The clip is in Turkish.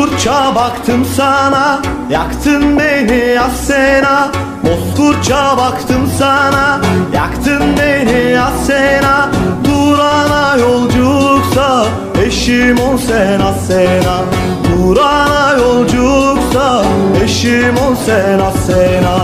Bozkurtça baktım sana Yaktın beni Asena Bozkurtça baktım sana Yaktın beni Asena Durana yolculuksa Eşim ol sen Asena Durana yolculuksa Eşim ol sen Asena